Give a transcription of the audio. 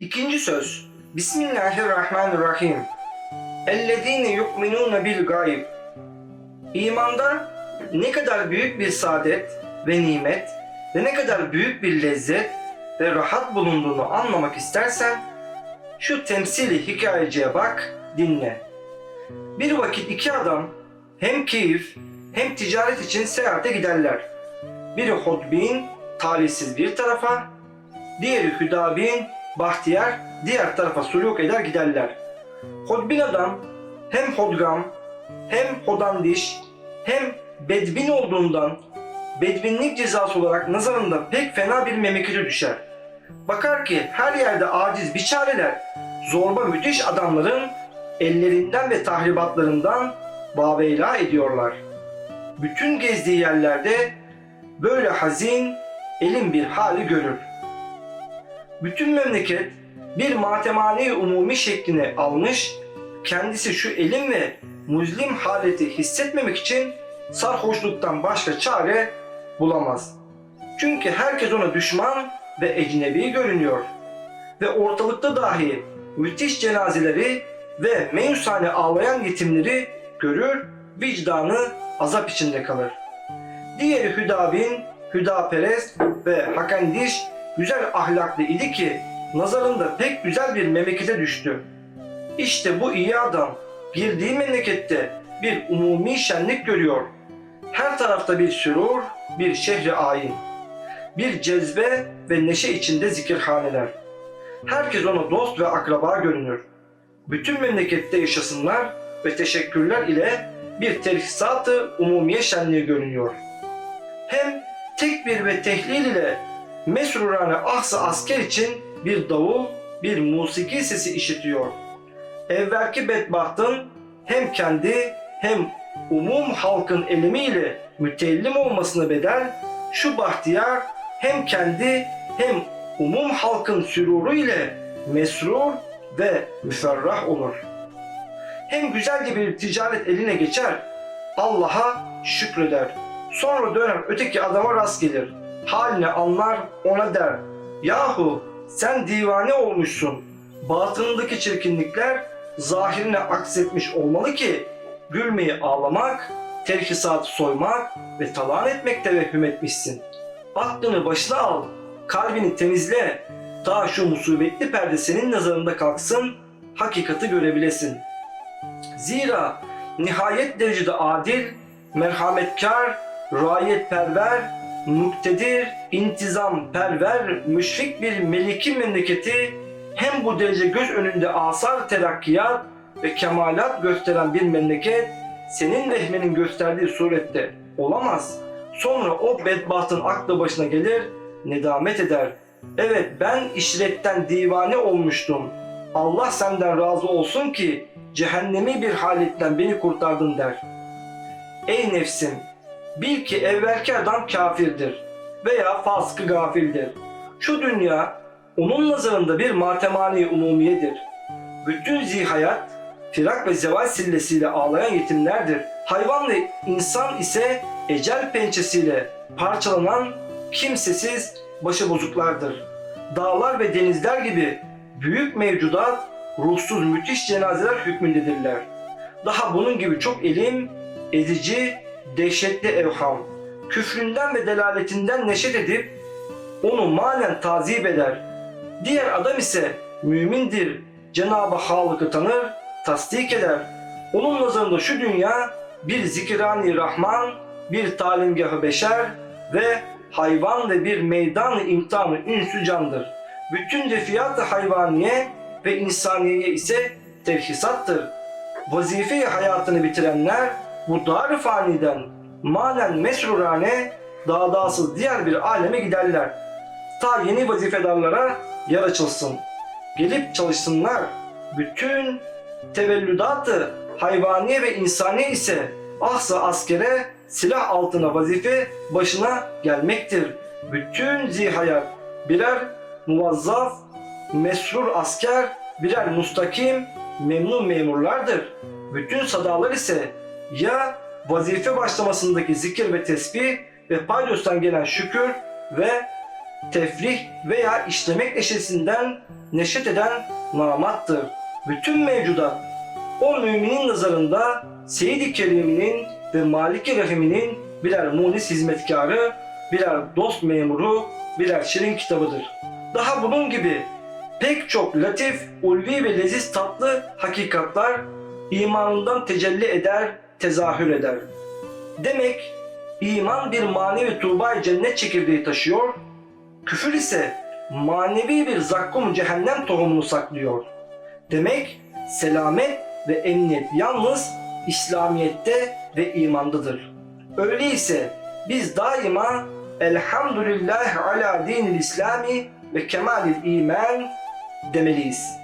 İkinci söz. Bismillahirrahmanirrahim. Ellezine yu'minune bil gayb. İmanda ne kadar büyük bir saadet ve nimet ve ne kadar büyük bir lezzet ve rahat bulunduğunu anlamak istersen şu temsili hikayeciye bak, dinle. Bir vakit iki adam hem keyif hem ticaret için seyahate giderler. Biri hodbin, talihsiz bir tarafa, diğeri hüdabin, bahtiyar diğer tarafa suluk eder giderler. Hodbin adam hem hodgam hem hodandiş hem bedbin olduğundan bedbinlik cezası olarak nazarında pek fena bir memlekete düşer. Bakar ki her yerde aciz biçareler, zorba müthiş adamların ellerinden ve tahribatlarından vaveyla ediyorlar. Bütün gezdiği yerlerde böyle hazin, elin bir hali görür. Bütün memleket bir matemani umumi şeklini almış, kendisi şu elim ve muzlim haleti hissetmemek için sarhoşluktan başka çare bulamaz. Çünkü herkes ona düşman ve ecnebi görünüyor. Ve ortalıkta dahi müthiş cenazeleri ve meyusane ağlayan yetimleri görür, vicdanı azap içinde kalır. Diğeri Hüdabin, Hüdaperest ve Hakendiş güzel ahlaklı idi ki nazarında pek güzel bir memlekete düştü. İşte bu iyi adam girdiği memlekette bir umumi şenlik görüyor. Her tarafta bir sürur, bir şehri ayin. Bir cezbe ve neşe içinde zikirhaneler. Herkes ona dost ve akraba görünür. Bütün memlekette yaşasınlar ve teşekkürler ile bir terhisat-ı umumiye şenliği görünüyor. Hem tekbir ve tehlil ile mesrurane ahsa asker için bir davul, bir musiki sesi işitiyor. Evvelki bedbahtın hem kendi hem umum halkın elimiyle mütellim olmasına bedel şu bahtiyar hem kendi hem umum halkın süruru ile mesrur ve müferrah olur. Hem güzelce bir ticaret eline geçer, Allah'a şükreder. Sonra döner öteki adama rast gelir. Halini anlar ona der. Yahu sen divane olmuşsun. Batınındaki çirkinlikler zahirine aksetmiş olmalı ki gülmeyi ağlamak, terkisatı soymak ve talan etmek tevehhüm etmişsin. Aklını başına al, kalbini temizle, ta şu musibetli perde senin nazarında kalksın, hakikati görebilesin. Zira nihayet derecede adil, merhametkar, riayetperver, muktedir, intizam perver, müşfik bir meliki memleketi hem bu derece göz önünde asar terakkiyat ve kemalat gösteren bir memleket senin vehmenin gösterdiği surette olamaz. Sonra o bedbahtın aklı başına gelir, nedamet eder. Evet ben işretten divane olmuştum. Allah senden razı olsun ki cehennemi bir haletten beni kurtardın der. Ey nefsim! Bil ki evvelki adam kafirdir veya faskı gafildir. Şu dünya onun nazarında bir matemani umumiyedir. Bütün zihayat, firak ve zeval sillesiyle ağlayan yetimlerdir. Hayvan ve insan ise ecel pençesiyle parçalanan kimsesiz başıbozuklardır. Dağlar ve denizler gibi büyük mevcudat ruhsuz müthiş cenazeler hükmündedirler. Daha bunun gibi çok elim, edici, dehşetli evham, küfründen ve delaletinden neşet edip onu manen tazip eder. Diğer adam ise mümindir, Cenab-ı Halık'ı tanır, tasdik eder. Onun nazarında şu dünya bir zikirani Rahman, bir talimgahı beşer ve hayvan ve bir meydan imtihanı ünsü candır. Bütün refiyat-ı hayvaniye ve insaniyeye ise terhisattır. Vazife hayatını bitirenler bu dar faniden manen mesrurane dağdasız diğer bir aleme giderler. Ta yeni vazifedarlara yer açılsın. Gelip çalışsınlar. Bütün tevellüdatı hayvaniye ve insani ise ahsa askere silah altına vazife başına gelmektir. Bütün zihayat birer muvazzaf, mesrur asker, birer mustakim, memnun memurlardır. Bütün sadalar ise ya vazife başlamasındaki zikir ve tesbih ve paydostan gelen şükür ve tefrih veya işlemek neşesinden neşet eden namattır. Bütün mevcudat o müminin nazarında Seyyid-i Kerim'inin ve Malik-i Rahim'inin birer munis hizmetkarı, birer dost memuru, birer şirin kitabıdır. Daha bunun gibi pek çok latif, ulvi ve leziz tatlı hakikatlar imanından tecelli eder, tezahür eder. Demek iman bir manevi tuğba cennet çekirdeği taşıyor, küfür ise manevi bir zakkum cehennem tohumunu saklıyor. Demek selamet ve emniyet yalnız İslamiyet'te ve imandadır. Öyleyse biz daima elhamdülillah ala dinil İslami ve kemalil iman demeliyiz.